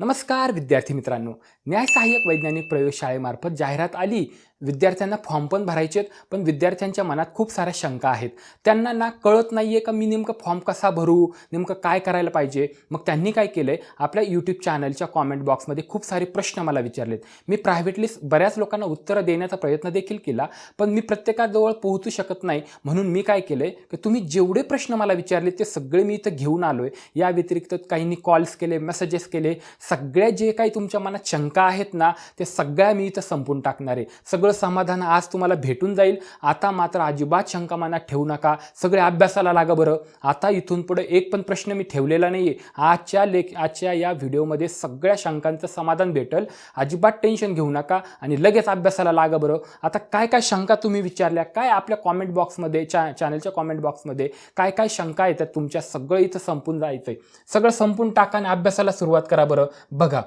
नमस्कार विद्यार्थी मित्रांनो. न्यायसहाय्यक वैज्ञानिक प्रयोगशाळेमार्फत जाहिरात आली. विद्यार्थ्यांना फॉर्म पण भरायचे आहेत पण विद्यार्थ्यांच्या मनात खूप साऱ्या शंका आहेत. त्यांना ना कळत नाही आहे का मी नेमकं फॉर्म कसा भरू नेमकं काय करायला पाहिजे? मग त्यांनी काय केलं आहे आपल्या यूट्यूब चॅनलच्या कॉमेंट बॉक्समध्ये खूप सारे प्रश्न मला विचारलेत. मी प्रायव्हेटली बऱ्याच लोकांना उत्तरं देण्याचा प्रयत्न देखील केला पण मी प्रत्येकाजवळ पोहोचू शकत नाही. म्हणून मी काय केलं आहे की तुम्ही जेवढे प्रश्न मला विचारले ते सगळे मी इथं घेऊन आलो आहे या व्यतिरिक्त काहींनी कॉल्स केले मेसेजेस केले सगळ्या जे काही तुमच्या मनात शंका आहेत ना ते सगळ्या मी इथं संपून टाकणार आहे. सगळं समाधान आज तुम्हाला भेटून जाईल. आता मात्र अजिबात शंका मनात ठेवू नका. सगळे अभ्यासाला लागा बरं. आता इथून पुढे एक पण प्रश्न मी ठेवलेला नाही आहे आजच्या लेख आजच्या या व्हिडिओमध्ये सगळ्या शंकांचं समाधान भेटल. अजिबात टेन्शन घेऊ नका आणि लगेच अभ्यासाला लागा बरं. आता काय काय शंका तुम्ही विचारल्या? काय आपल्या कॉमेंट बॉक्समध्ये चा चॅनलच्या कॉमेंट बॉक्समध्ये काय काय शंका येतात? तुमच्या सगळं इथं संपून जायचं आहे सगळं संपून टाका आणि अभ्यासाला सुरुवात करा बरं. बघा.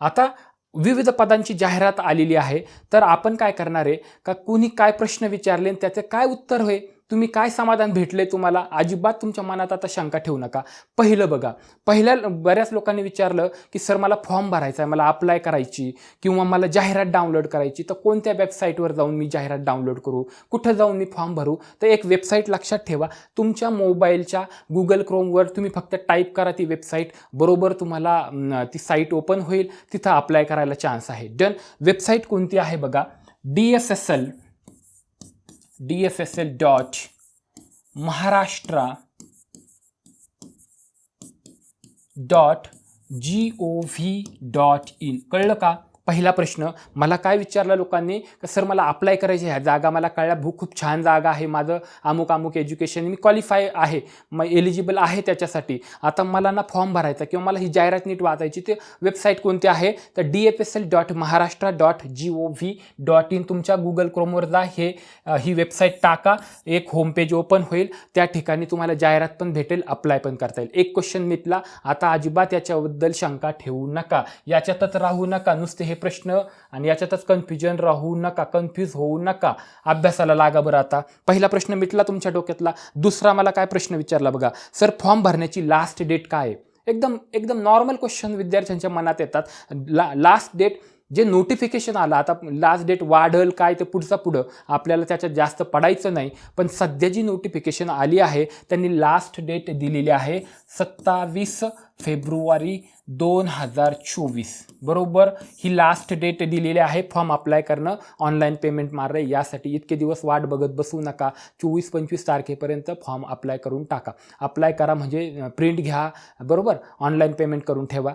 आता विविध पदांची जाहिरात आलेली आहे. तर आपण काय करणार आहे? का कुणी काय प्रश्न विचारले आणि त्याचे काय उत्तर होय तुम्ही काय समाधान भेटले तुम्हाला? अजिबात तुमच्या मनात आता शंका ठेवू नका. पहिलं बघा पहिल्या बऱ्याच लोकांनी विचारलं की सर मला फॉर्म भरायचा आहे मला अप्लाय करायची किंवा मला जाहिरात डाउनलोड करायची तर कोणत्या वेबसाईटवर जाऊन मी जाहिरात डाउनलोड करू? कुठं जाऊन मी फॉर्म भरू? तर एक वेबसाईट लक्षात ठेवा. तुमच्या मोबाईलच्या गुगल क्रोमवर तुम्ही फक्त टाईप करा ती वेबसाईट बरोबर तुम्हाला ती साईट ओपन होईल. तिथं अप्लाय करायला चान्स आहे. डन वेबसाईट कोणती आहे बघा? D S S L D F S L dot Maharashtra dot G O V dot in कळलं का? पहिला प्रश्न मला काय विचारला लोकांनी? का सर मला अप्लाय करायची ह्या जागा मला कळल्या. भू खूप छान जागा आहे माझं. अमुक अमुक एज्युकेशन मी क्वालिफाय आहे. मग एलिजिबल आहे त्याच्यासाठी. आता मला ना फॉर्म भरायचा किंवा मला ही जाहिरात नीट वाचायची ते वेबसाईट कोणती आहे? तर D F S L dot Maharashtra dot G O V dot in तुमच्या गुगल क्रोमवर जा. हे ही वेबसाईट टाका. एक होमपेज ओपन होईल. त्या ठिकाणी तुम्हाला जाहिरात पण भेटेल अप्लाय पण करता येईल. एक क्वेश्चन मिटला. आता अजिबात याच्याबद्दल शंका ठेवू नका. याच्यातच राहू नका. नुसते हे हे प्रश्न आणि याच्यातच कन्फ्युजन राहू नका कन्फ्यूज होऊ नका. अभ्यासाला लागा बरं आता. पहिला प्रश्न मिटला तुमच्या डोक्यातला. दुसरा मला काय प्रश्न विचारला बघा. सर फॉर्म भरण्याची लास्ट डेट काय आहे? एकदम एकदम नॉर्मल क्वेश्चन विद्यार्थ्यांच्या मनात येतात. ला लास्ट डेट जे नोटिफिकेशन आलं आता लास्ट डेट वाढल काय ते पुढचं पुढं आपल्याला त्याच्यात जास्त पडायचं नाही. पण सध्या जी नोटिफिकेशन आली आहे त्यांनी लास्ट डेट दिलेली आहे सत्तावीस फेब्रुवारी दोन हजार चोवीस. बरोबर? ही लास्ट डेट दिलेली आहे. फॉर्म अप्लाय करणं ऑनलाईन पेमेंट मारणं यासाठी इतके दिवस वाट बघत बसू नका. चोवीस पंचवीस तारखेपर्यंत फॉर्म अप्लाय करून टाका. अप्लाय करा म्हणजे प्रिंट घ्या. बरोबर? ऑनलाईन पेमेंट करून ठेवा.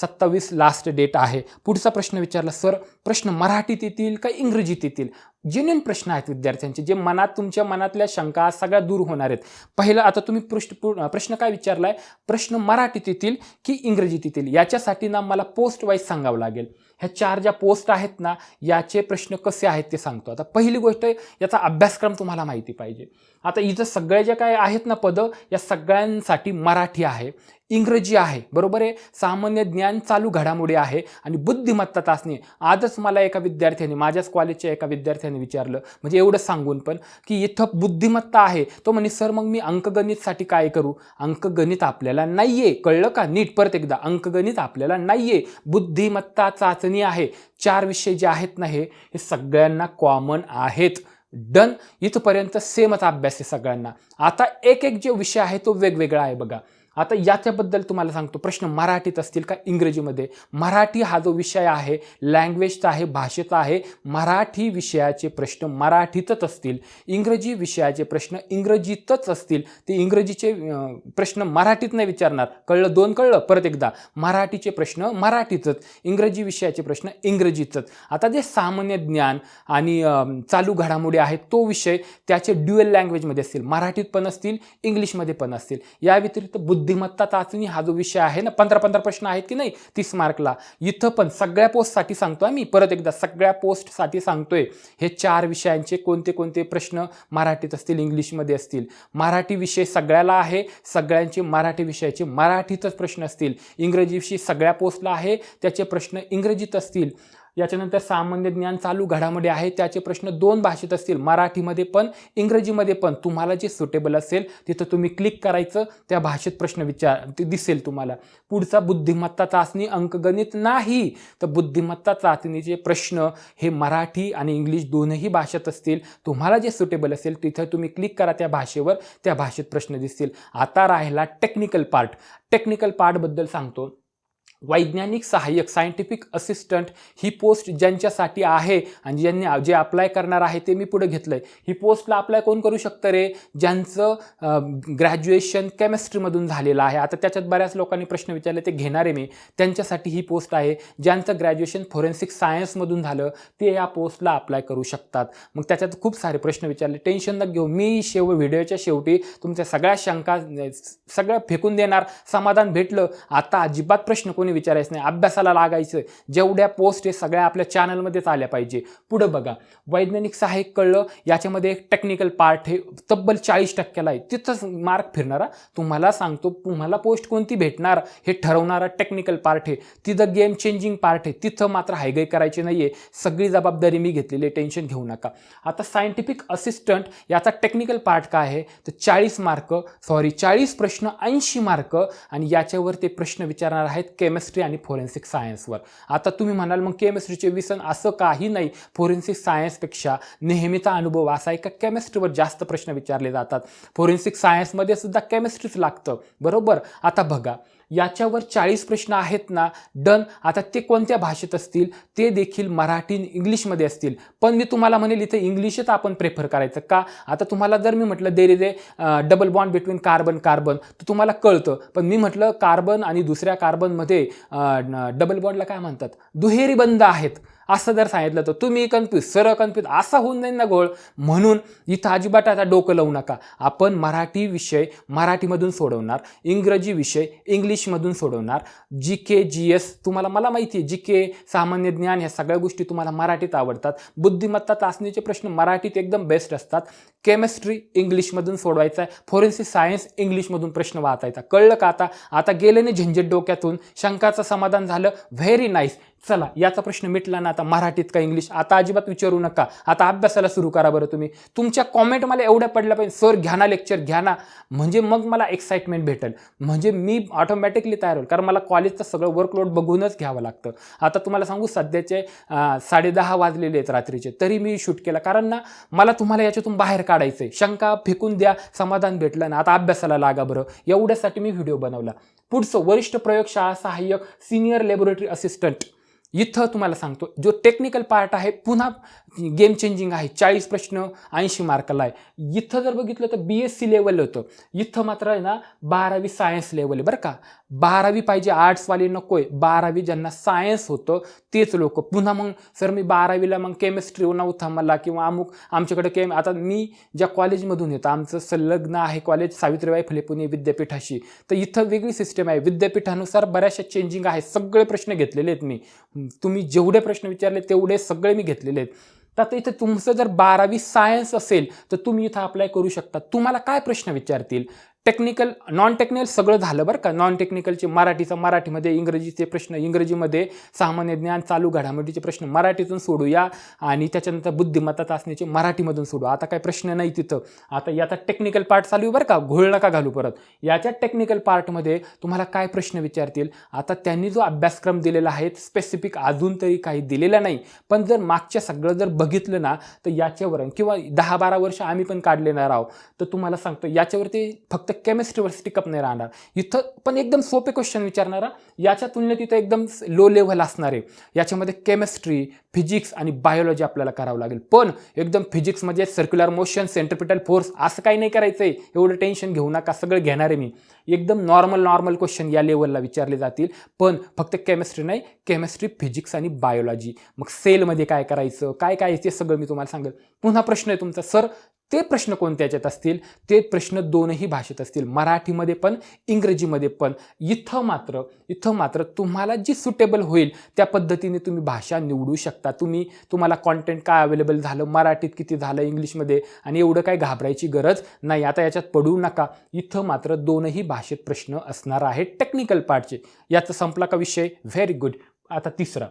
सत्तावीस लास्ट डेट आहे. पुढचा प्रश्न विचारला सर प्रश्न मराठीत येतील का इंग्रजीत येतील? जेन्युन प्रश्न आहेत विद्यार्थ्यांचे जे मनात तुमच्या मनातल्या शंका सगळ्या दूर होणार आहेत. पहिलं आता तुम्ही पृष्ठ प्रश्न काय विचारलाय? प्रश्न मराठीत येतील की इंग्रजीत येतील? याच्यासाठी ना मला पोस्ट वाईज सांगावं लागेल. ह्या चार ज्या पोस्ट आहेत ना याचे प्रश्न कसे आहेत ते सांगतो. आता पहिली गोष्ट याचा अभ्यासक्रम तुम्हाला माहिती पाहिजे. आता इथं सगळे जे काय आहेत ना पदं या सगळ्यांसाठी मराठी आहे. इंग्रजी आहे. बरोबर आहे? सामान्य ज्ञान चालू घडामोडी आहे आणि बुद्धिमत्ता चाचणी. आजच मला एका विद्यार्थ्याने माझ्याच कॉलेजच्या एका विद्यार्थ्याने विचारलं. म्हणजे एवढं सांगून पण की इथं बुद्धिमत्ता आहे. तो म्हणे सर मग मी अंकगणितसाठी काय करू? अंकगणित आपल्याला नाही आहे कळलं का? नीट परत एकदा. अंकगणित आपल्याला नाही आहे बुद्धिमत्ता चाचणी आहे. चार विषय जे आहेत ना हे सगळ्यांना कॉमन आहेत. डन. इथपर्यंत सेमच अभ्यास आहे सगळ्यांना. आता एक एक जे विषय आहे तो वेगवेगळा आहे बघा. आता याच्याबद्दल तुम्हाला सांगतो. प्रश्न मराठीत असतील का इंग्रजीमध्ये? मराठी हा जो विषय आहे लँग्वेजचा आहे भाषेचा आहे मराठी विषयाचे प्रश्न मराठीतच असतील. इंग्रजी विषयाचे प्रश्न इंग्रजीतच असतील. ते इंग्रजीचे प्रश्न मराठीत नाही विचारणार. कळलं दोन कळलं परत एकदा. मराठीचे प्रश्न मराठीतच. इंग्रजी विषयाचे प्रश्न इंग्रजीतच. आता जे सामान्य ज्ञान आणि चालू घडामोडी आहेत तो विषय त्याचे ड्युएल लँग्वेजमध्ये असतील. मराठीत पण असतील इंग्लिशमध्ये पण असतील. या व्यतिरिक्त बुद्ध बुद्धिमत्ता चाचणी हा जो विषय आहे ना पंधरा पंधरा प्रश्न आहेत की नाही तीस मार्कला. इथं पण सगळ्या पोस्टसाठी सांगतो आहे मी परत एकदा सगळ्या पोस्टसाठी सांगतोय. हे चार विषयांचे कोणते कोणते प्रश्न मराठीत असतील इंग्लिशमध्ये असतील. मराठी विषय सगळ्याला आहे सगळ्यांचे मराठी विषयाचे मराठीतच प्रश्न असतील. इंग्रजीविषयी सगळ्या पोस्टला आहे त्याचे प्रश्न इंग्रजीत असतील. याच्यानंतर सामान्य ज्ञान चालू घडामध्ये आहे. त्याचे प्रश्न दोन भाषेत असतील. मराठीमध्ये पण इंग्रजीमध्ये पण. तुम्हाला जे सुटेबल असेल तिथं तुम्ही क्लिक करायचं. त्या भाषेत प्रश्न विचार ते दिसेल तुम्हाला. पुढचा बुद्धिमत्ता चाचणी अंकगणित नाही. तर बुद्धिमत्ता चाचणीचे प्रश्न हे मराठी आणि इंग्लिश दोनही भाषेत असतील. तुम्हाला जे सुटेबल असेल तिथं तुम्ही क्लिक करा त्या भाषेवर. त्या भाषेत प्रश्न दिसतील. आता राहिला टेक्निकल पार्ट टेक्निकल पार्टबद्दल सांगतो. वैज्ञानिक सहाय्यक सायंटिफिक असिस्टंट ही पोस्ट ज्यांच्यासाठी आहे आणि ज्यांनी जे अप्लाय करणार आहे ते मी पुढे घेतलं आहे ही पोस्टला अप्लाय कोण करू शकतं रे? ज्यांचं ग्रॅज्युएशन केमिस्ट्रीमधून झालेलं आहे. आता त्याच्यात बऱ्याच लोकांनी प्रश्न विचारले ते घेणार आहे मी. त्यांच्यासाठी ही पोस्ट आहे. ज्यांचं ग्रॅज्युएशन फोरेन्सिक सायन्समधून झालं ते या पोस्टला अप्लाय करू शकतात. मग त्याच्यात खूप सारे प्रश्न विचारले. टेन्शन न घेऊ. मी शेव व्हिडिओच्या शेवटी तुमच्या सगळ्या शंका सगळं फेकून देणार. समाधान भेटलं. आता अजिबात प्रश्न कोणी विचारायचं नाही. अभ्यासाला लागायचं. जेवढ्या पोस्ट आहे सगळ्या आपल्या चॅनलमध्येच आल्या पाहिजे. पुढं बघा. वैज्ञानिक सहाय्यक कळलं याच्यामध्ये एक टेक्निकल पार्ट हे तब्बल चाळीस टक्क्याला आहे. तिथंच मार्क फिरणारा तुम्हाला सांगतो तुम्हाला पोस्ट कोणती भेटणार हे ठरवणारा टेक्निकल पार्ट आहे तिथं गेम चेंजिंग पार्ट आहे तिथं मात्र हायगाई करायची नाही आहे सगळी जबाबदारी मी घेतलेली आहे. टेन्शन घेऊ नका. आता सायंटिफिक असिस्टंट याचा टेक्निकल पार्ट काय आहे? तर चाळीस मार्क सॉरी चाळीस प्रश्न ऐंशी मार्क आणि याच्यावर ते प्रश्न विचारणार आहेत. केमिस्ट्री आणि फोरेन्सिक सायन्सवर. आता तुम्ही म्हणाल मग केमिस्ट्रीचे विसन असं काही नाही. फोरेन्सिक सायन्सपेक्षा नेहमीचा अनुभव असा आहे का? केमिस्ट्रीवर जास्त प्रश्न विचारले जातात. फोरेन्सिक सायन्समध्ये सुद्धा केमिस्ट्रीच लागतं. बरोबर? आता बघा याच्यावर चाळीस प्रश्न आहेत ना डन. आता ते कोणत्या भाषेत असतील? ते देखील मराठी इंग्लिशमध्ये असतील. पण मी तुम्हाला म्हणेल इथं इंग्लिशच आपण प्रेफर करायचं का? आता तुम्हाला जर मी म्हटलं there is a double bond between carbon carbon तर तुम्हाला कळतं. पण मी म्हटलं कार्बन आणि दुसऱ्या कार्बनमध्ये डबल बॉन्डला काय म्हणतात? दुहेरी बंद आहेत. असं जर सांगितलं तर तुम्ही कन्फ्यूज सरळ कन्फ्यूज असा होऊन जाईल ना गोळ म्हणून इथं अजिबात आता डोकं लावू नका. आपण मराठी विषय मराठीमधून सोडवणार इंग्रजी विषय इंग्लिशमधून सोडवणार. जी के जी एस तुम्हाला मला माहिती आहे जी के सामान्य ज्ञान ह्या सगळ्या गोष्टी तुम्हाला मराठीत आवडतात. बुद्धिमत्ता चाचणीचे प्रश्न मराठीत एकदम बेस्ट असतात. केमिस्ट्री इंग्लिशमधून सोडवायचा आहे फॉरेन्सिक सायन्स इंग्लिशमधून प्रश्न वाचायचा. कळलं का आता? आता गेल्याने नाही झंझट डोक्यातून शंकाचं समाधान झालं. व्हेरी नाईस चला याचा प्रश्न मिटला ना आता मराठीत का इंग्लिश? आता अजिबात विचारू नका. आता अभ्यासाला सुरू करा बरं तुम्ही. तुमच्या कॉमेंट मला एवढ्या पडल्या पाहिजे. सर घ्या ना लेक्चर घ्या ना. म्हणजे मग मला एक्साइटमेंट भेटेल. म्हणजे मी ऑटोमॅटिकली तयार होईल. कारण मला कॉलेजचं सगळं वर्कलोड बघूनच घ्यावं लागतं. आता तुम्हाला सांगू सध्याचे साडेदहा वाजलेले आहेत रात्रीचे. तरी मी शूट केला. कारण ना मला तुम्हाला याच्यातून बाहेर काढायचं आहे शंका फेकून द्या समाधान भेटलं ना. आता अभ्यासाला लागा बरं. एवढ्यासाठी मी व्हिडिओ बनवला. पुढचं वरिष्ठ प्रयोगशाळा सहाय्यक सिनियर लॅबोरेटरी असिस्टंट इथं तुम्हाला सांगतो जो टेक्निकल पार्ट आहे पुन्हा गेम चेंजिंग आहे चाळीस प्रश्न ऐंशी मार्काला आहे. इथं जर बघितलं तर बी एस सी लेवल होतं. इथं मात्र आहे ना बारावी सायन्स लेवल आहे बरं का? बारावी पाहिजे आर्ट्सवाले नको आहे बारावी ज्यांना सायन्स होतं तेच लोक. पुन्हा मग सर मी बारावीला मग केमिस्ट्री नव्हता मला किंवा अमुक आमच्याकडे केम आता मी ज्या कॉलेजमधून येतो आमचं संलग्न आहे कॉलेज सावित्रीबाई फुले पुणे विद्यापीठाशी. तर इथं वेगळी सिस्टम आहे. विद्यापीठानुसार बऱ्याचशा चेंजिंग आहे सगळे प्रश्न घेतलेले आहेत मी. तुम्ही जेवढे प्रश्न विचारले तेवढे सगळे मी घेतलेले आहेत. तर आता इथं तुमचं जर बारावी सायन्स असेल तर तुम्ही इथं अप्लाय करू शकता. तुम्हाला काय प्रश्न विचारतील? टेक्निकल नॉन टेक्निकल सगळं झालं बरं का? नॉन टेक्निकलचे मराठीचं मराठीमध्ये इंग्रजीचे प्रश्न इंग्रजीमध्ये सामान्य ज्ञान चालू घडामोडीचे प्रश्न मराठीतून सोडूया आणि त्याच्यानंतर बुद्धिमत्ता चाचणीचे मराठीमधून सोडू. आता काय प्रश्न नाही तिथं. आता याचा टेक्निकल पार्ट चालू बरं का? घोळ नका घालू परत. याच्या टेक्निकल पार्टमध्ये तुम्हाला काय प्रश्न विचारतील? आता त्यांनी जो अभ्यासक्रम दिलेला आहे स्पेसिफिक अजून तरी काही दिलेला नाही. पण जर मागच्या सगळं जर बघितलं ना तर याच्यावर किंवा दहा बारा वर्ष आम्ही पण काढलेणार आहोत. तर तुम्हाला सांगतो याच्यावरती फक्त केमिस्ट्रीवर स्टिकअप नाही राहणार. इथं पण एकदम सोपे क्वेश्चन विचारणारा याच्या तुलनेत इथं एकदम लो लेव्हल असणार. आहे याच्यामध्ये केमिस्ट्री फिजिक्स आणि बायोलॉजी आपल्याला करावं लागेल. पण एकदम फिजिक्समध्ये सर्क्युलर मोशन सेंट्रिपिटल फोर्स असं काही नाही करायचं आहे एवढं टेन्शन घेऊ नका सगळं घेणार आहे मी. एकदम नॉर्मल नॉर्मल क्वेश्चन या लेवलला विचारले जातील. पण फक्त केमिस्ट्री नाही केमिस्ट्री फिजिक्स आणि बायोलॉजी मग सेलमध्ये काय करायचं काय काय ते सगळं मी तुम्हाला सांगेल. पुन्हा प्रश्न आहे तुमचा. सर ते प्रश्न कोणत्या याच्यात असतील? ते प्रश्न दोनही भाषेत असतील. मराठीमध्ये पण इंग्रजीमध्ये पण. इथं मात्र इथं मात्र तुम्हाला जी सुटेबल होईल त्या पद्धतीने तुम्ही भाषा निवडू शकता. तुम्ही तुम्हाला कॉन्टेंट काय अवेलेबल झालं? मराठीत किती झालं? इंग्लिशमध्ये. आणि एवढं काय घाबरायची गरज नाही. आता याच्यात पडू नका. इथं मात्र दोनही भाषेत प्रश्न असणार आहेत. टेक्निकल पार्टचे याचा संपला का विषय? व्हेरी गुड आता तिसरा.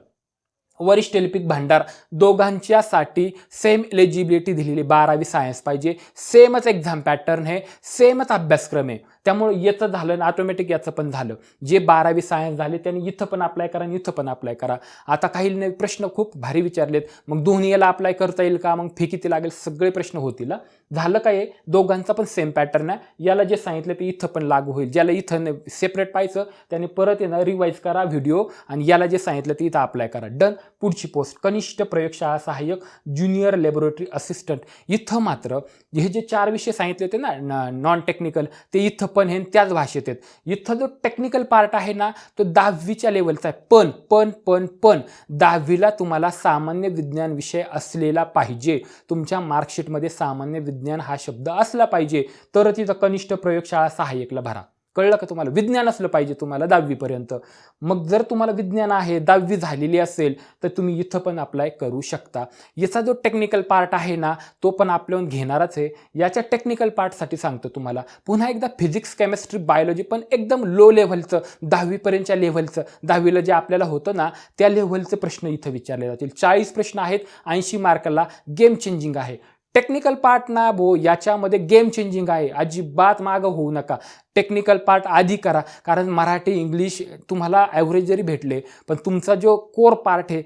वरिष्ठ लिपिक भांडार दोघांच्यासाठी सेम एलिजिबिलिटी दिलेली बारावी सायन्स पाहिजे. सेमच एक्झाम पॅटर्न आहे. सेमच अभ्यासक्रम आहे. त्यामुळे याचं झालं ना ऑटोमॅटिक याचं पण झालं. जे बारावी सायन्स झाले त्यांनी इथं पण अप्लाय करा आणि इथं पण अप्लाय करा. आता काही प्रश्न खूप भारी विचारलेत. मग दोन्ही याला अप्लाय करता येईल का? मग फी किती लागेल सगळे प्रश्न होतील झालं काय दोघांचा पण सेम पॅटर्न आहे. याला जे सांगितलं ते इथं पण लागू होईल. ज्याला इथं सेपरेट पाहायचं त्याने परत येणं रिवाईज करा व्हिडिओ आणि याला जे सांगितलं ते इथं अप्लाय करा. डन पुढची पोस्ट कनिष्ठ प्रयोगशाळा सहाय्यक ज्युनियर लॅबोरेटरी असिस्टंट इथं मात्र हे जे चार विषय सांगितले होते ना नॉन टेक्निकल ते इथं पण हे त्याच भाषेत आहेत. इथं जो टेक्निकल पार्ट आहे ना तो दहावीच्या लेवलचा आहे. पण पण पण पण दहावीला तुम्हाला सामान्य विज्ञान विषय असलेला पाहिजे. तुमच्या मार्कशीटमध्ये सामान्य विज्ञान हा शब्द असला पाहिजे. तर तिथं कनिष्ठ प्रयोगशाळा सहाय्यकला भरा. कळलं का तुम्हाला? विज्ञान असलं पाहिजे तुम्हाला दहावीपर्यंत. मग जर तुम्हाला विज्ञान आहे दहावी झालेली असेल तर तुम्ही इथं पण अप्लाय करू शकता. याचा जो टेक्निकल पार्ट आहे ना तो पण आपल्याहून घेणारच आहे. याच्या टेक्निकल पार्टसाठी सांगतो तुम्हाला. पुन्हा एकदा फिजिक्स केमिस्ट्री बायोलॉजी पण एकदम लो लेव्हलचं दहावीपर्यंतच्या लेव्हलचं दहावीला जे आपल्याला होतं ना त्या लेव्हलचे प्रश्न इथं विचारले जातील. चाळीस प्रश्न आहेत ऐंशी मार्काला गेम चेंजिंग आहे. टेक्निकल पार्ट ना भो याच्यामध्ये गेम चेंजिंग आहे. अजिबात मागं होऊ नका. टेक्निकल पार्ट आधी करा. कारण मराठी इंग्लिश तुम्हाला ॲव्हरेज जरी भेटले पण तुमचा जो कोर पार्ट आहे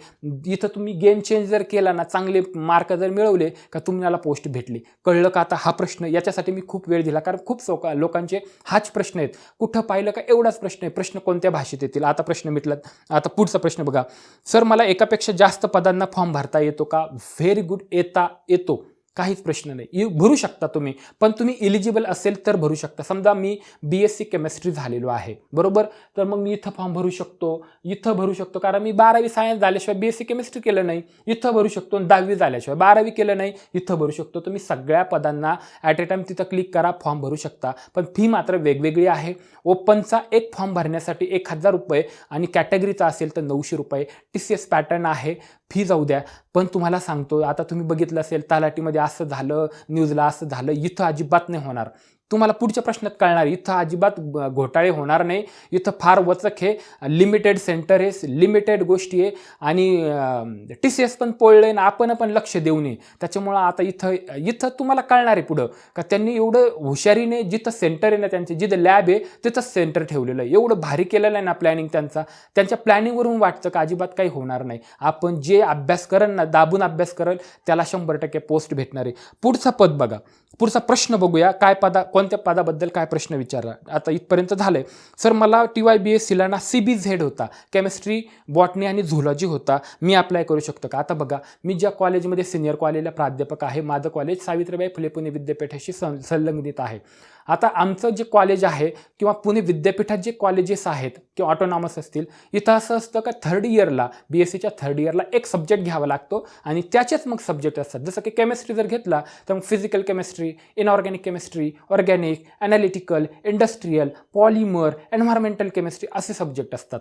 इथं तुम्ही गेम चेंज जर केला ना चांगले मार्क जर मिळवले का तुम्हाला पोस्ट भेटली. कळलं का आता हा प्रश्न? याच्यासाठी मी खूप वेळ दिला कारण खूप सोका लोकांचे हाच प्रश्न आहेत. कुठं पाहिलं का एवढाच प्रश्न आहे. प्रश्न कोणत्या भाषेत येतील? आता प्रश्न मिटलात. आता पुढचा प्रश्न बघा. सर मला एकापेक्षा जास्त पदांना फॉर्म भरता येतो का? व्हेरी गुड येता येतो. काहीच प्रश्न नाही. यू भरू शकता तुम्ही पण तुम्ही इलिजिबल असेल तर भरू शकता. समजा मी बी एस सी केमिस्ट्री झालेलो आहे बरोबर? तर मग मी इथं फॉर्म भरू शकतो इथं भरू शकतो. कारण मी बारावी सायन्स झाल्याशिवाय बी एस सी केमिस्ट्री केलं नाही. इथं भरू शकतो आणि दहावी झाल्याशिवाय बारावी केलं नाही. इथं भरू शकतो. तुम्ही सगळ्या पदांना ॲट ए टाईम तिथं क्लिक करा फॉर्म भरू शकता. पण फी मात्र वेगवेगळी आहे. ओपनचा एक फॉर्म भरण्यासाठी एक हजार रुपये आणि कॅटेगरीचा असेल तर नऊशे रुपये. टी सी एस पॅटर्न आहे. फी जाऊ द्या. पण तुम्हाला सांगतो आता तुम्ही बघितलं असेल तलाठीमध्ये असं झालं न्यूजला असं झालं इथं अजिबात नाही होणार. तुम्हाला पुढच्या प्रश्नात कळणार इथं अजिबात घोटाळे होणार नाही. इथं फार वचक हे लिमिटेड सेंटर आहे लिमिटेड गोष्टी आहे. आणि टी सी एस पण पोळले ना आपण पण लक्ष देऊ नये. त्याच्यामुळं आता इथं इथं तुम्हाला कळणार आहे पुढं. का त्यांनी एवढं हुशारीने जिथं सेंटर आहे ना त्यांचे जिथं लॅब आहे तिथंच सेंटर ठेवलेलं आहे. एवढं भारी केलेलं आहे ना प्लॅनिंग त्यांचा. त्यांच्या प्लॅनिंगवरून वाटतं का अजिबात काही होणार नाही. आपण जे अभ्यास करल ना दाबून अभ्यास करल त्याला शंभर टक्के पोस्ट भेटणार आहे. पुढचा पद बघा. पुढचा प्रश्न बघूया. काय पदा कोणत्या पदाबद्दल काय प्रश्न विचारला? आता इथपर्यंत झालंय. सर मला टी वाय बी एस सीला ना सी बी झेड होता. केमिस्ट्री बॉटनी आणि झुलॉजी होता. मी अप्लाय करू शकतो का? आता बघा मी ज्या कॉलेजमध्ये सिनियर कॉलेजला प्राध्यापक आहे माझं कॉलेज सावित्रीबाई फुले पुणे विद्यापीठाशी सं संलग्नित आहे. आता आमचं जे कॉलेज आहे किंवा पुणे विद्यापीठात जे कॉलेजेस आहेत किंवा ऑटोनॉमस असतील इथं असं असतं का थर्ड इयरला बी एस सीच्या थर्ड इयरला एक सब्जेक्ट घ्यावा लागतो आणि त्याचेच मग सब्जेक्ट असतात. जसं की केमिस्ट्री जर घेतला तर मग physical chemistry inorganic chemistry organic analytical industrial polymer environmental chemistry असे सब्जेक्ट असतात.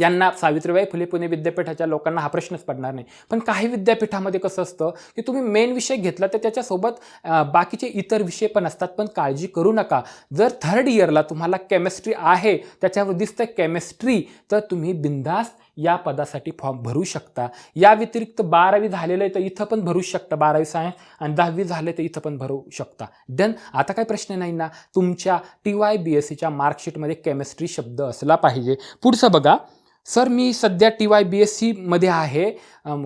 यांना सावित्रीबाई फुले पुणे विद्यापीठाच्या लोकांना हा प्रश्नच पडणार नाही. पण काही विद्यापीठामध्ये कसं असतं की तुम्ही मेन विषय घेतला तर त्याच्यासोबत बाकीचे इतर विषय पण असतात. पण काळजी करू नका. जर थर्ड इयरला तुम्हाला केमिस्ट्री आहे त्याच्यावर दिसतं केमिस्ट्री तर तुम्ही बिंदास्त या पदासाठी फॉर्म भरू शकता. या व्यतिरिक्त बारावी झालेलं आहे तर इथं पण भरू शकता बारावी सायन्स आणि दहावी झाले तर इथं पण भरू शकता. देन आता काय प्रश्न नाही ना तुमच्या टी वाय बी एस सीच्या मार्कशीटमध्ये केमिस्ट्री शब्द असला पाहिजे. पुढचं बघा. सर मी सध्या टी वाय बी एस सीमध्ये आहे.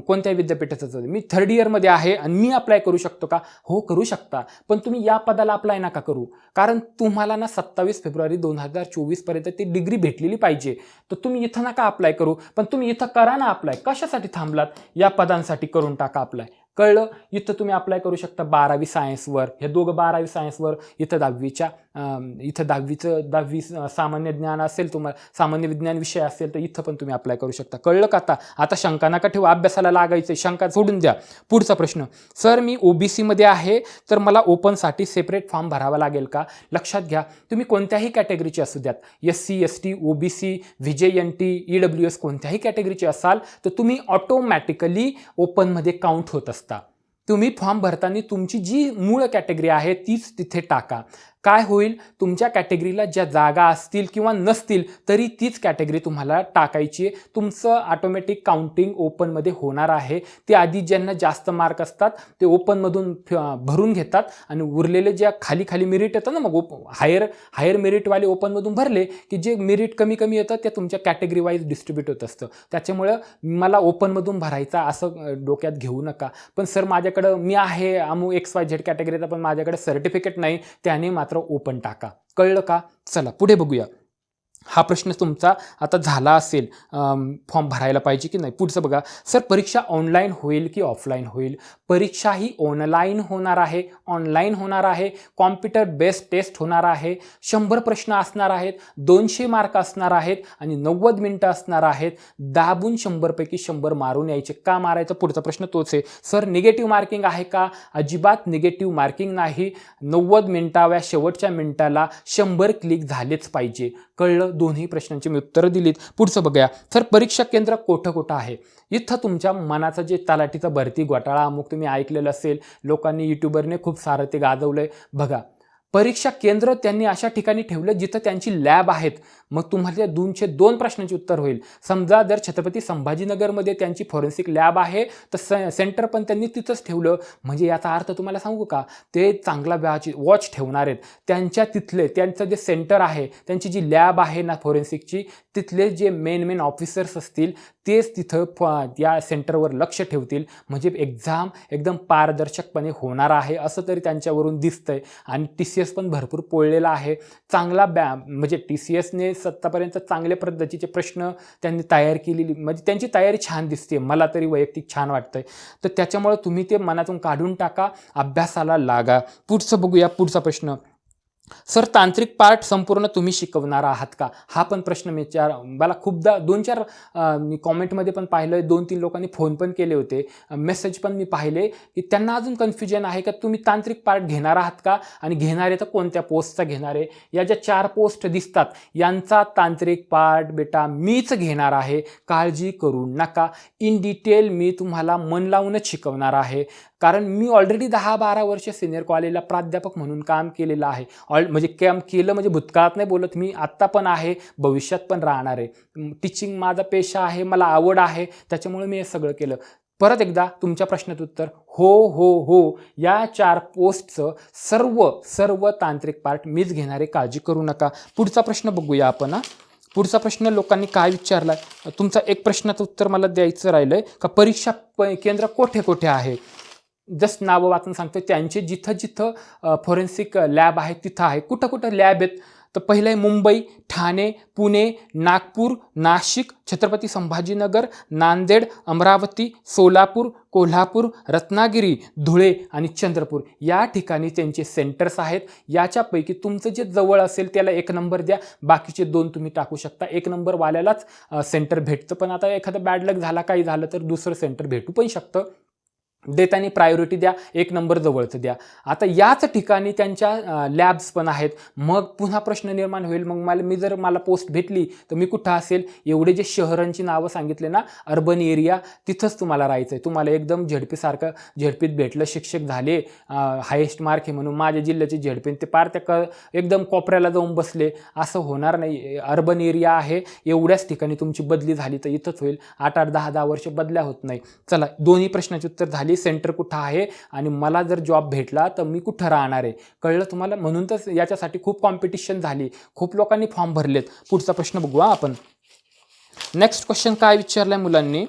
कोणत्या विद्यापीठाचं मी थर्ड इयरमध्ये आहे आणि मी अप्लाय करू शकतो का? हो करू शकता. पण तुम्ही या पदाला अप्लाय नका करू. कारण तुम्हाला ना सत्तावीस फेब्रुवारी दोन हजार चोवीसपर्यंत ती डिग्री भेटलेली पाहिजे. तर तुम्ही इथं नका अप्लाय करू. पण तुम्ही इथं करा ना अप्लाय कशासाठी थांबलात? या पदांसाठी करून टाका अप्लाय कळलं? इथं तुम्ही अप्लाय करू शकता बारावी सायन्सवर हे दोघं बारावी सायन्सवर इथं दहावीच्या. इथं दहावीचं दहावी सामान्य ज्ञान असेल तुम्हाला सामान्य विज्ञान विषय असेल तर इथं पण तुम्ही अप्लाय करू शकता. कळलं का आता? आता शंका नका ठेवा अभ्यासाला लागायचं शंका सोडून द्या. पुढचा प्रश्न सर मी ओ बी सीमध्ये आहे तर मला ओपनसाठी सेपरेट फॉर्म भरावा लागेल का? लक्षात घ्या तुम्ही कोणत्याही कॅटेगरीचे असू द्यात. S C S T O B C V J N T E W S कोणत्याही कॅटेगरीचे असाल तर तुम्ही ऑटोमॅटिकली ओपनमध्ये काउंट होत असता. तुम्ही फॉर्म भरताना तुमची जी मूळ कॅटेगरी आहे तीच तिथे टाका. काय होईल? तुमच्या कॅटेगरीला ज्या जागा असतील किंवा नसतील तरी तीच कॅटेगरी तुम्हाला टाकायची आहे. तुमचं ऑटोमॅटिक काउंटिंग ओपनमध्ये होणार आहे. ते आधी ज्यांना जास्त मार्क असतात ते ओपनमधून फ- भरून घेतात आणि उरलेले ज्या खाली खाली मेरिट येतं ना मग ओप हायर हायर मेरिटवाले ओपनमधून भरले की जे मेरिट कमी कमी येतं ते तुमच्या कॅटेगरी वाईज डिस्ट्रीब्यूट होत असतं. त्याच्यामुळं मला ओपनमधून भरायचा असं डोक्यात घेऊ नका. पण सर माझ्याकडं मी आहे अमू एक्स वाय झेड कॅटेगरीचा पण माझ्याकडे सर्टिफिकेट नाही. त्याने मात्र ओपन टाका. कळलं का? चला पुढे बघूया. हा प्रश्न तुमचा आता झाला असेल फॉर्म भरायला पाहिजे की नाही? पुढचं बघा. सर परीक्षा ऑनलाईन होईल की ऑफलाईन होईल? परीक्षा ही ऑनलाईन होणार आहे ऑनलाईन होणार आहे कॉम्प्युटर बेस्ड टेस्ट होणार आहे शंभर प्रश्न असणार आहेत दोनशे मार्क असणार आहेत आणि नव्वद मिनटं असणार आहेत. दाबून शंभरपैकी शंभर मारून यायचे. का मारायचं? पुढचा प्रश्न तोच आहे. सर निगेटिव्ह मार्किंग आहे का? अजिबात निगेटिव्ह मार्किंग नाही. नव्वद मिनटाव्या शेवटच्या मिनटाला शंभर क्लिक झालेच पाहिजे. कळलं दोन्ही प्रश्नांची मी उत्तरं दिलीत. पुढचं बघूया. सर परीक्षा केंद्र कोठं कोठं आहे? इथं तुमच्या मनाचं जे तलाठीचा भरती घोटाळा अमुक तुम्ही ऐकलेलं असेल लोकांनी यूट्यूबरने खूप सारं ते गाजवलं आहे बघा परीक्षा केंद्र त्यांनी अशा ठिकाणी ठेवलं जिथं त्यांची लॅब आहेत. मग तुम्हाला दोनशे दोन प्रश्नांचे उत्तर होईल. समजा जर छत्रपती संभाजीनगरमध्ये त्यांची फॉरेन्सिक लॅब आहे तर से सेंटर पण त्यांनी तिथंच ठेवलं. म्हणजे याचा अर्थ तुम्हाला सांगू का? ते चांगला वॅच वॉच ठेवणार आहेत. त्यांच्या तिथले त्यांचं जे सेंटर आहे त्यांची जी लॅब आहे ना फॉरेन्सिकची तिथले जे मेन मेन ऑफिसर्स असतील तेच तिथं फ या सेंटरवर लक्ष ठेवतील. म्हणजे एक्झाम एकदम पारदर्शकपणे होणार आहे असं तरी त्यांच्यावरून दिसतंय. आणि टी सी एस पण भरपूर पोळलेला आहे. चांगला बॅ म्हणजे टी सी एसने सत्तापर्यंत चांगल्या पद्धतीचे प्रश्न त्यांनी तयार केलेली. म्हणजे त्यांची तयारी छान दिसते मला तरी वैयक्तिक छान वाटतंय. तर त्याच्यामुळं तुम्ही ते मनातून काढून टाका. अभ्यासाला लागा. पुढचं बघूया. पुढचा प्रश्न. सर तांत्रिक पार्ट संपूर्ण तुम्ही शिकवणार आहात का? हा पण प्रश्न मी चार मला खूपदा दोन चार मी कॉमेंटमध्ये पण पाहिलं आहे दोन तीन लोकांनी फोन पण केले होते. मेसेज पण मी पाहिले की त्यांना अजून कन्फ्युजन आहे का? तुम्ही तांत्रिक पार्ट घेणार आहात का? आणि घेणारे तर कोणत्या पोस्टचा घेणार आहे? या ज्या चार पोस्ट दिसतात यांचा तांत्रिक पार्ट बेटा मीच घेणार आहे. काळजी करू नका. इन डिटेल मी तुम्हाला मन लावूनच शिकवणार आहे. कारण मी ऑलरेडी दहा बारा वर्ष सिनियर कॉलेजला प्राध्यापक म्हणून काम केलेलं आहे. ऑल म्हणजे काम केलं म्हणजे भूतकाळात नाही बोलत मी आत्ता पण आहे भविष्यात पण राहणार आहे. टीचिंग माझा पेशा आहे मला आवड आहे त्याच्यामुळे मी हे सगळं केलं. परत एकदा तुमच्या प्रश्नाचं उत्तर हो हो हो या चार पोस्टचं सर्व सर्व तांत्रिक पार्ट मीच घेणारे काळजी करू नका. पुढचा प्रश्न बघूया आपण हा. पुढचा प्रश्न लोकांनी काय विचारला तुमचा एक प्रश्नाचं उत्तर मला द्यायचं राहिलं आहे का परीक्षा प केंद्र कोठे कोठे आहे? जस्ट नावं वाचून सांगतो त्यांचे जिथं जिथं फॉरेन्सिक लॅब आहे तिथं आहे. कुठं कुठं लॅब आहेत? तर पहिलं आहे मुंबई ठाणे पुणे नागपूर नाशिक छत्रपती संभाजीनगर नांदेड अमरावती सोलापूर कोल्हापूर रत्नागिरी धुळे आणि चंद्रपूर. या ठिकाणी त्यांचे सेंटर्स आहेत. याच्यापैकी तुमचं जे जवळ असेल त्याला एक नंबर द्या. बाकीचे दोन तुम्ही टाकू शकता. एक नंबरवाल्यालाच सेंटर भेटतं. पण आता एखादं बॅड लक झाला काही झालं तर दुसरं सेंटर भेटू पण शकतं. देताना प्रायोरिटी द्या एक नंबर जवळचं द्या. आता याच ठिकाणी त्यांच्या लॅब्स पण आहेत. मग पुन्हा प्रश्न निर्माण होईल. मग मला मी जर मला पोस्ट भेटली तर मी कुठं असेल? एवढे जे शहरांची नावं सांगितले ना अर्बन एरिया तिथंच तुम्हाला राहायचं आहे तुम्हाला एकदम झेडपीसारखं झेडपीत भेटलं शिक्षक झाले हायेस्ट मार्क आहे म्हणून माझ्या जिल्ह्याचे झेडपीन ते पार त्या क एकदम कोपऱ्याला जाऊन बसले. असं होणार नाही. अर्बन एरिया आहे. एवढ्याच ठिकाणी तुमची बदली झाली तर इथंच होईल. आठ आठ दहा दहा वर्ष बदल्या होत नाही. चला दोन्ही प्रश्नाची उत्तर झाली. सेंटर कुठं आहे आणि मला जर जॉब भेटला तर मी कुठं राहणार आहे? कळलं तुम्हाला? म्हणून तर याच्यासाठी खूप कॉम्पिटिशन झाली. खूप लोकांनी फॉर्म भरलेत. पुढचा प्रश्न बघू आपण. नेक्स्ट क्वेश्चन काय विचारलाय मुलांनी?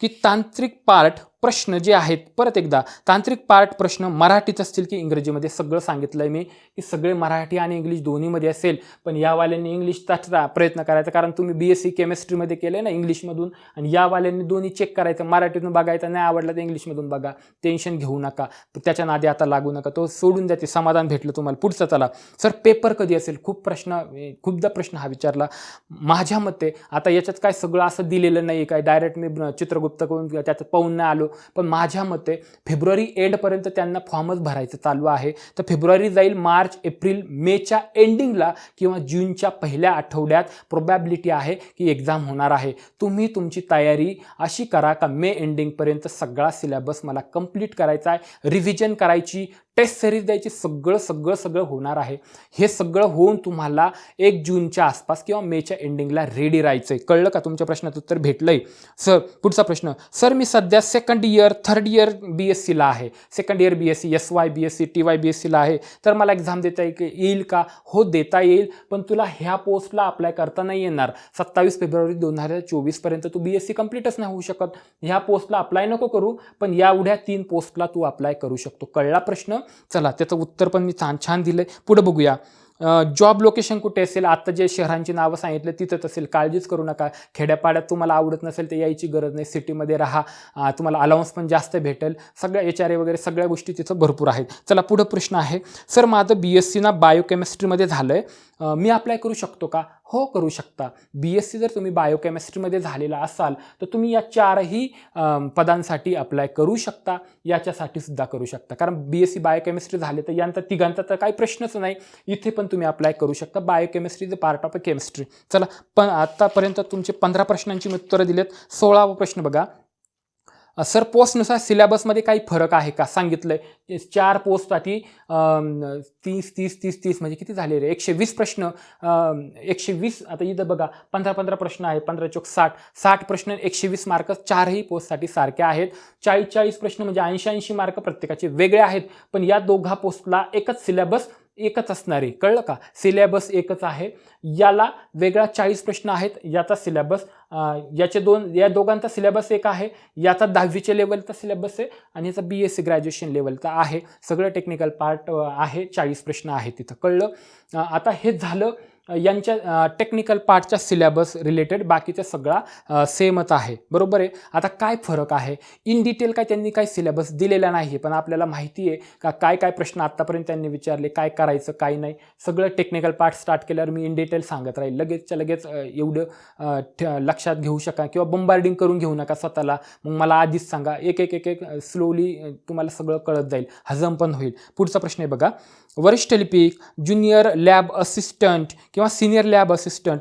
की तांत्रिक पार्ट प्रश्न जे आहेत परत एकदा तांत्रिक पार्ट प्रश्न मराठीत असतील की इंग्रजीमध्ये सगळं सांगितलं आहे मी की सगळे मराठी आणि इंग्लिश दोन्हीमध्ये असेल पण यावाल्यांनी इंग्लिशचा प्रयत्न करायचा कारण तुम्ही बी एस सी केमिस्ट्रीमध्ये केलं ना इंग्लिशमधून आणि यावाल्यांनी दोन्ही चेक करायचं मराठीतून बघायचं नाही आवडलं तर इंग्लिशमधून बघा. टेन्शन घेऊ नका. त्याच्या नादी आता लागू नका. तो सोडून द्या ते समाधान भेटलं तुम्हाला. पुढचं चला. सर पेपर कधी असेल? खूप प्रश्न खूपदा प्रश्न हा विचारला. माझ्या मते आता याच्यात काय सगळं असं दिलेलं नाही काय डायरेक्ट मी चित्रगुप्त करून त्याच्यात पाहून नाही आलो. पण माझ्या मते फेब्रुवारी एंडपर्यंत त्यांना फॉर्मच भरायचं चालू आहे. तर फेब्रुवारी जाईल मार्च एप्रिल मेच्या एंडिंगला किंवा जूनच्या पहिल्या आठवड्यात प्रोबॅबिलिटी आहे की एक्झाम होणार आहे. तुम्ही तुमची तयारी अशी करा का मे एंडिंगपर्यंत सगळा सिलेबस मला कंप्लीट करायचा आहे रिव्हिजन करायची टेस्ट सिरीज द्यायची सगळं सगळं सगळं होणार आहे. हे सगळं होऊन तुम्हाला एक जूनच्या आसपास किंवा मेच्या एंडिंगला रेडी राहायचं आहे कळलं का तुमच्या प्रश्नाचं उत्तर भेटलं आहे सर पुढचा प्रश्न. सर मी सध्या second year third year B S सीला आहे. Second year B S C S Y B S C T Y B S सीला आहे. तर मला एक्झाम देता येईल का हो देता येईल पण तुला ह्या पोस्टला अप्लाय करता नाही येणार. सत्तावीस फेब्रुवारी दोन हजार चोवीसपर्यंत तू बी एस सी कम्प्लीटच नाही होऊ शकत. ह्या पोस्टला अप्लाय नको करू पण या उड्या तीन पोस्टला तू अप्लाय करू शकतो. कळला प्रश्न? चला त्याचं उत्तर पण मी छान छान दिलं आहे पुढं बघूया. जॉब लोकेशन कुठे असेल? आत्ता जे शहरांची नावं सांगितलं तिथंच असेल. काळजीच करू नका. खेड्यापाड्यात तुम्हाला आवडत नसेल तर यायची गरज नाही. सिटीमध्ये राहा. तुम्हाला अलाउन्स पण जास्त भेटेल. सगळ्या एच आर ए वगैरे सगळ्या गोष्टी तिथं भरपूर आहेत. चला पुढं प्रश्न आहे. सर माझं बी एस सी ना बायोकेमिस्ट्रीमध्ये झालं आहे मी अप्लाय करू शकतो का? हो करू शकता. बी एस सी जर तुम्ही बायोकेमिस्ट्रीमध्ये झालेला असाल तर तुम्ही या चारही पदांसाठी अप्लाय करू शकता. याच्यासाठी सुद्धा करू शकता. कारण बी एस सी बायोकेमिस्ट्री झाले तर यांचा तिघांचा तर काही प्रश्नच नाही. इथे पण तुम्ही अप्लाय करू शकता. Biochemistry is a part of a chemistry चला पण आत्तापर्यंत तुमचे पंधरा प्रश्नांची मी उत्तरं दिलेत. सोळावा प्रश्न बघा. सर पोस्टनुसार सिलेबसमध्ये काही फरक आहे का? सांगितलं आहे चार पोस्टसाठी तीस तीस तीस तीस म्हणजे किती झाले रे? एकशे वीस प्रश्न एकशे वीस आता इथं बघा पंधरा पंधरा प्रश्न आहे पंधरा चौक साठ. साठ प्रश्न एकशे वीस मार्क चारही पोस्टसाठी सारखे आहेत. चाळीस चाळीस प्रश्न म्हणजे ऐंशी ऐंशी मार्क प्रत्येकाचे वेगळे आहेत. पण या दोघा पोस्टला एकच सिलेबस एकच असणार आहे. कळलं का? सिलेबस एकच आहे. याला वेगळा चाळीस प्रश्न आहेत. याचा सिलेबस याचे दोन या दोघांचा सिलेबस एक आहे. याचा दहावीच्या लेवलचा सिलेबस आहे आणि याचा बी एस सी ग्रॅज्युएशन लेवलचा आहे. सगळं टेक्निकल पार्ट आहे. चाळीस प्रश्न आहे तिथं. कळलं? आता हे झालं. यांच्या टेक्निकल पार्टच्या सिलेबस रिलेटेड बाकीचा सगळा सेमच आहे. बरोबर आहे? आता काय फरक आहे? इन डिटेल काय त्यांनी काही सिलेबस दिलेला नाही आहे पण आपल्याला माहिती आहे का काय काय प्रश्न आत्तापर्यंत त्यांनी विचारले काय करायचं काय नाही? सगळं टेक्निकल पार्ट स्टार्ट केल्यावर मी इन डिटेल सांगत राहील. लगेचच्या लगेच एवढं लक्षात घेऊ शका किंवा बंबार्डिंग करून घेऊ नका स्वतःला. मग मला आधीच सांगा. एक एक एक एक स्लोली तुम्हाला सगळं कळत जाईल. हजम पण होईल. पुढचा प्रश्न आहे बघा. वरिष्ठ लिपिक ज्युनियर लॅब असिस्टंट किंवा सिनियर लॅब असिस्टंट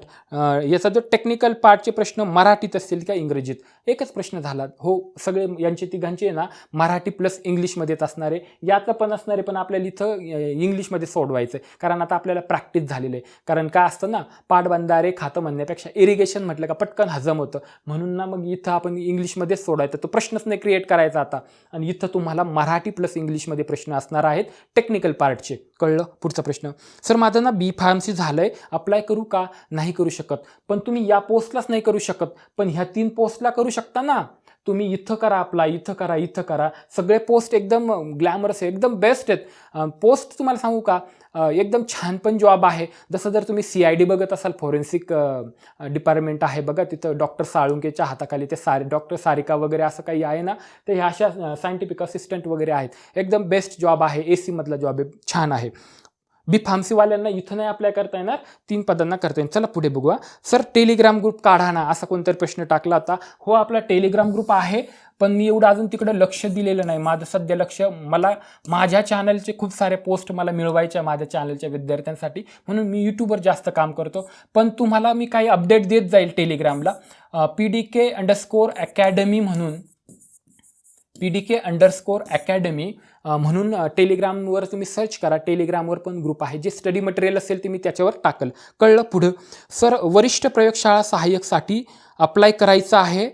याचा जो टेक्निकल पार्टचे प्रश्न मराठीत असतील का इंग्रजीत एकच प्रश्न झाला. हो सगळे यांचे तिघांचे ना मराठी प्लस इंग्लिशमध्येच असणारे. यातलं पण असणारे पण आपल्याला इथं इंग्लिशमध्ये सोडवायचं आहे कारण आता आपल्याला प्रॅक्टिस झालेलं आहे. कारण काय असतं ना पाटबंधारे खातं म्हणण्यापेक्षा इरिगेशन म्हटलं का पटकन हजम होतं. म्हणून ना मग इथं आपण इंग्लिशमध्येच सोडायचं. तो प्रश्नच नाही क्रिएट करायचा आता. आणि इथं तुम्हाला मराठी प्लस इंग्लिशमध्ये प्रश्न असणार आहेत टेक्निकल पार्टचे कळलं? पुढचा प्रश्न. सर माझं ना बी फार्मसी झालं आहे अप्लाय करू का? नाही करू शकत. पण तुम्ही या पोस्टलाच नाही करू शकत. पण ह्या तीन पोस्टला करू शकता ना तुम्ही इथं करा आपला इथं करा इथं करा. सगळे पोस्ट एकदम ग्लॅमरस आहे एकदम बेस्ट आहेत. पोस्ट तुम्हाला सांगू का? एकदम छान पण जॉब आहे. जसं जर तुम्ही सी आय डी बघत असाल फॉरेन्सिक डिपार्टमेंट आहे बघा तिथं डॉक्टर साळुंकेच्या हाताखाली ते सारे डॉक्टर सारिका वगैरे असं काही आहे ना ते ह्या अशा सायंटिफिक असिस्टंट वगैरे आहेत. एकदम बेस्ट जॉब आहे ए सीमधला जॉब आहे छान आहे. बी फार्मसीवाल्यांना इथं नाही अप्लाय करता येणार तीन पदांना करता येईल. चला पुढे बघूया. सर टेलिग्राम ग्रुप काढा ना असा कोणतरी प्रश्न टाकला होता. हो आपला टेलिग्राम ग्रुप आहे पण मी एवढं अजून तिकडं लक्ष दिलेलं नाही. माझं सध्या लक्ष मला माझ्या चॅनलचे खूप सारे पोस्ट मला मिळवायचे माझ्या चॅनलच्या विद्यार्थ्यांसाठी. म्हणून मी यूट्यूबवर जास्त काम करतो. पण तुम्हाला मी काही अपडेट देत जाईल टेलिग्रामला P D K underscore academy म्हणून. P D K underscore academy म्हणून टेलिग्रामवर तुम्ही सर्च करा. टेलिग्रामवर पण ग्रुप आहे. जे स्टडी मटेरियल असेल ते मी त्याच्यावर टाकल. कळलं पुढं? सर वरिष्ठ प्रयोगशाळा सहाय्यकसाठी अप्लाय करायचं आहे.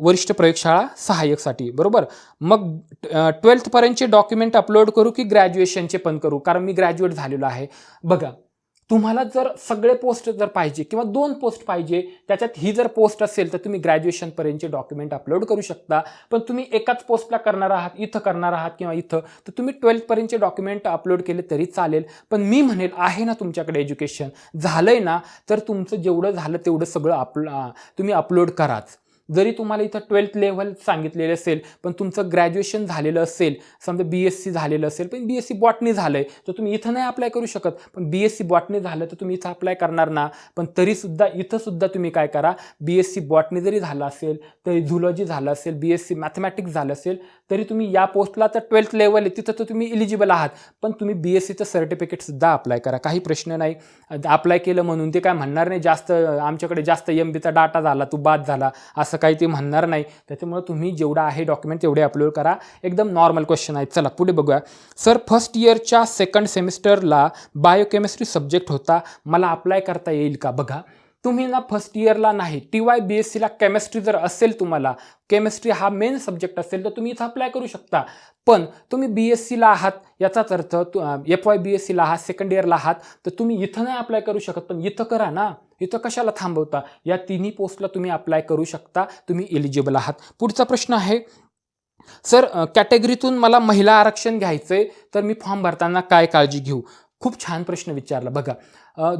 वरिष्ठ प्रयोगशाळा सहाय्यकसाठी. बरोबर? मग ट्वेल्थपर्यंतचे डॉक्युमेंट अपलोड करू की ग्रॅज्युएशनचे पण करू? कारण मी ग्रॅज्युएट झालेलो आहे. बघा तुम्हाला जर सगळे पोस्ट जर पाहिजे किंवा दोन पोस्ट पाहिजे त्याच्यात ही जर पोस्ट असेल तर तुम्ही ग्रॅज्युएशनपर्यंतचे डॉक्युमेंट अपलोड करू शकता. पण तुम्ही एकाच पोस्टला करणार आहात इथं करणार आहात किंवा इथं तर तुम्ही ट्वेल्थपर्यंतचे डॉक्युमेंट अपलोड केले तरी चालेल. पण मी म्हणेल आहे ना तुमच्याकडे एज्युकेशन झालं आहे ना? तर तुमचं जेवढं झालं तेवढं सगळं अपलो तुम्ही अपलोड कराच. जरी तुम्हाला इथं ट्वेल्थ लेव्हल सांगितलेलं असेल पण तुमचं ग्रॅज्युएशन झालेलं असेल समजा बी एस सी झालेलं असेल पण बी एस सी बॉटनी झालं आहे तर तुम्ही इथं नाही अप्लाय करू शकत. पण बी एस सी बॉटनी झालं तर तुम्ही इथं अप्लाय करणार ना. पण तरीसुद्धा इथंसुद्धा तुम्ही काय करा. बी एस सी बॉटनी जरी झालं असेल तरी झुलॉजी झालं असेल बी एस सी मॅथमॅटिक्स झालं असेल तरी तुम्ही या पोस्टला तर ट्वेल्थ लेवल आहे तिथं तर तुम्ही इलिजिबल आहात. पण तुम्ही बी एस सीचं सर्टिफिकेटसुद्धा अप्लाय करा. काही प्रश्न नाही. अप्लाय केलं म्हणून ते काय म्हणणार नाही जास्त आमच्याकडे जास्त एम बीचा डाटा झाला तू बाद झाला असं काही ते म्हणणार नाही. त्याच्यामुळे तुम्ही जेवढं आहे डॉक्युमेंट तेवढे अपलोड करा. एकदम नॉर्मल क्वेश्चन आहेत. चला पुढे बघूया. सर फर्स्ट इयरच्या सेकंड सेमिस्टरला बायोकेमिस्ट्री सब्जेक्ट होता. मला अप्लाय करता येईल का? बघा. तुम्ही ना फर्स्ट इयरला नाही टी वाय बी एस सीला केमिस्ट्री जर असेल तुम्हाला केमिस्ट्री हा मेन सब्जेक्ट असेल तर तुम्ही इथं अप्लाय करू शकता. पण तुम्ही बी एस सीला आहात याचाच अर्थ एफ वाय बी एस सीला आहात सेकंड इयरला आहात तर तुम्ही इथं नाही अप्लाय करू शकत पण इथं करा ना. इथं कशाला थांबवता? या तिन्ही पोस्टला तुम्ही अप्लाय करू शकता तुम्ही एलिजिबल आहात. पुढचा प्रश्न आहे सर कॅटेगरीतून मला महिला आरक्षण घ्यायचं आहे तर मी फॉर्म भरताना काय काळजी घेऊ? खूप छान प्रश्न विचारला. बघा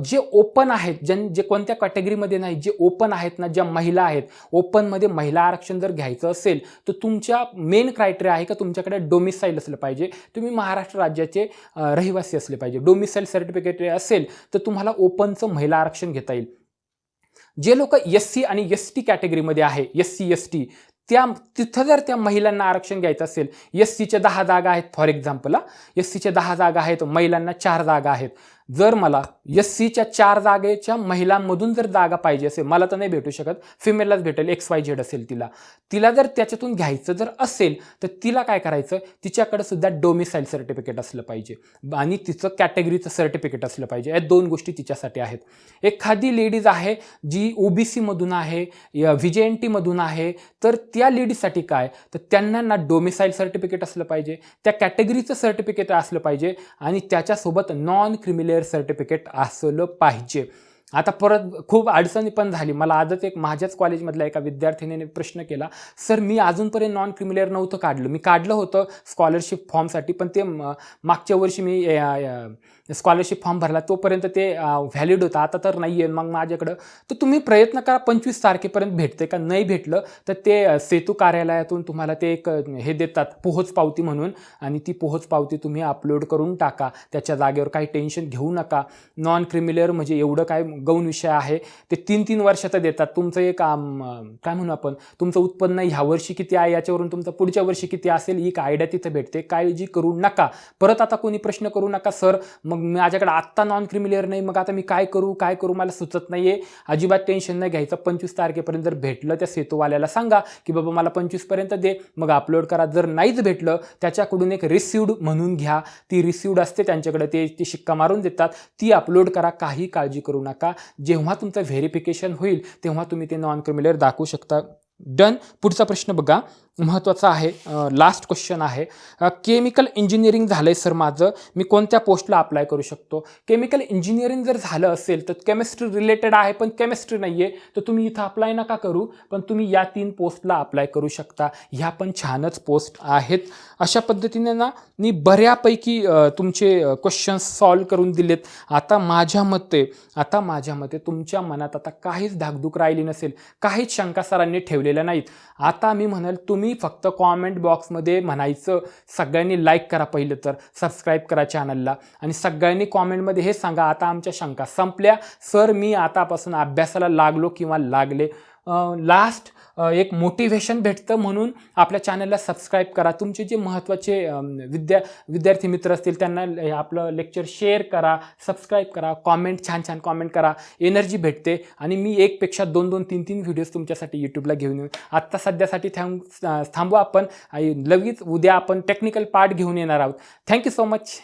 जे ओपन आहेत ज्यां जे कोणत्या कॅटेगरीमध्ये नाही जे ओपन आहेत ना ज्या महिला आहेत ओपनमध्ये महिला आरक्षण जर घ्यायचं असेल तर तुमच्या मेन क्रायटेरिया आहे का तुमच्याकडे डोमिसाईल असलं पाहिजे? तुम्ही महाराष्ट्र राज्याचे रहिवासी असले पाहिजे. डोमिसाईल सर्टिफिकेट असेल तर तुम्हाला ओपनचं महिला आरक्षण घेता येईल. जे लोक एस सी आणि एस टी कॅटेगरीमध्ये आहे एस सी एस टी त्या तिथं जर त्या महिलांना आरक्षण घ्यायचं असेल एस सीच्या दहा जागा आहेत फॉर एक्झाम्पल एस सीच्या दहा जागा आहेत महिलांना चार जागा आहेत. जर मला एस सीच्या चार जागेच्या महिलांमधून जर जागा पाहिजे असेल मला तर नाही भेटू शकत. फिमेललाच भेटेल एक्स वाय झेड असेल तिला. तिला जर त्याच्यातून घ्यायचं जर असेल तर तिला काय करायचं? तिच्याकडे सुद्धा डोमिसाईल सर्टिफिकेट असलं पाहिजे. आणि तिचं कॅटेगरीचं सर्टिफिकेट असलं पाहिजे. या दोन गोष्टी तिच्यासाठी आहेत. एखादी लेडीज आहे जी ओ बी सीमधून आहे व्ही जे एन टीमधून आहे तर त्या लेडीजसाठी काय? तर त्यांना ना डोमिसाईल सर्टिफिकेट असलं पाहिजे त्या कॅटेगरीचं सर्टिफिकेट असलं पाहिजे आणि त्याच्यासोबत नॉन क्रिमिलेअर सर्टिफिकेट असलं पाहिजे. आता परत खूप अडचणी पण झाली. मला आजच एक माझ्याच कॉलेजमधल्या एका विद्यार्थिनीने प्रश्न केला सर मी अजूनपर्यंत नॉन क्रिमिलेअर नव्हतं काढलं. मी काढलं होतं स्कॉलरशिप फॉर्मसाठी पण ते मागच्या वर्षी मी स्कॉलरशिप फॉर्म भरला तोपर्यंत ते व्हॅलिड होतं. आता तर नाही आहे मग माझ्याकडं तर तुम्ही प्रयत्न करा पंचवीस तारखेपर्यंत भेटते का? नाही भेटलं तर ते सेतू कार्यालयातून तुम्हाला ते एक हे देतात पोहोच पावती म्हणून. आणि ती पोहोच पावती तुम्ही अपलोड करून टाका. त्याच्या जागेवर काही टेन्शन घेऊ नका. नॉन क्रिमिलेअर म्हणजे एवढं काय गौण विषय आहे. ते तीन तीन वर्षाचं देतात. तुमचं एक काय म्हणू आपण? तुमचं उत्पन्न ह्या वर्षी किती आहे? याच्यावरून तुमचं पुढच्या वर्षी किती असेल? ही एक आयडिया तिथं भेटते. काळजी करू नका. परत आता कोणी प्रश्न करू नका सर मग माझ्याकडे आत्ता नॉन क्रिमिलेअर नाही मग आता मी काय करू काय करू मला सुचत नाही आहे अजिबात टेन्शन नाही घ्यायचं. पंचवीस तारखेपर्यंत जर भेटलं त्या सेतूवाल्याला सांगा की बाबा मला पंचवीसपर्यंत दे. मग अपलोड करा. जर नाहीच भेटलं त्याच्याकडून एक रिसिवड म्हणून घ्या. ती रिसिवड असते त्यांच्याकडे ते ती शिक्का मारून देतात. ती अपलोड करा. काही काळजी करू नका. जेव्हा तुमचं व्हेरिफिकेशन होईल तेव्हा तुम्ही ते नॉन क्रिमिलेअर दाखवू शकता. डन पुढचा प्रश्न बघा. महत्त्वाचं आहे लास्ट क्वेश्चन आहे. केमिकल इंजिनिअरिंग झालं आहे सर माझं. मी कोणत्या पोस्टला अप्लाय करू शकतो? केमिकल इंजिनिअरिंग जर झालं असेल तर केमिस्ट्री रिलेटेड आहे पण केमिस्ट्री नाही आहे तर तुम्ही इथं अप्लाय नका करू पण तुम्ही या तीन पोस्टला अप्लाय करू शकता. ह्या पण छानच पोस्ट आहेत. अशा पद्धतीने ना मी बऱ्यापैकी तुमचे क्वेश्चन्स सॉल्व करून दिलेत. आता माझ्या मते आता माझ्या मते तुमच्या मनात आता काहीच धाकधूक राहिली नसेल काहीच शंका सरांनी ठेवलेल्या नाहीत. आता मी म्हणाल तुम्ही फक्त कॉमेंट बॉक्समध्ये म्हणायचं सगळ्यांनी लाईक करा पहिलं तर सबस्क्राईब करा चॅनलला आणि सगळ्यांनी कॉमेंटमध्ये हे सांगा आता आमच्या शंका संपल्या. सर मी आतापासून अभ्यासाला लागलो किंवा लागले. लास्ट एक मोटिवेशन भेटतं म्हणून आपल्या चॅनलला सबस्क्राईब करा. तुमचे जे महत्त्वाचे विद्या विद्यार्थी मित्र असतील त्यांना आपलं लेक्चर शेअर करा सबस्क्राईब करा कॉमेंट छान छान कॉमेंट करा. एनर्जी भेटते आणि मी एकपेक्षा दोन दोन तीन तीन व्हिडिओज तुमच्यासाठी यूट्यूबला घेऊन येऊ आत्ता सध्यासाठी थांब थांबू आपण. लगेच उद्या आपण टेक्निकल पार्ट घेऊन येणार आहोत. Thank you so much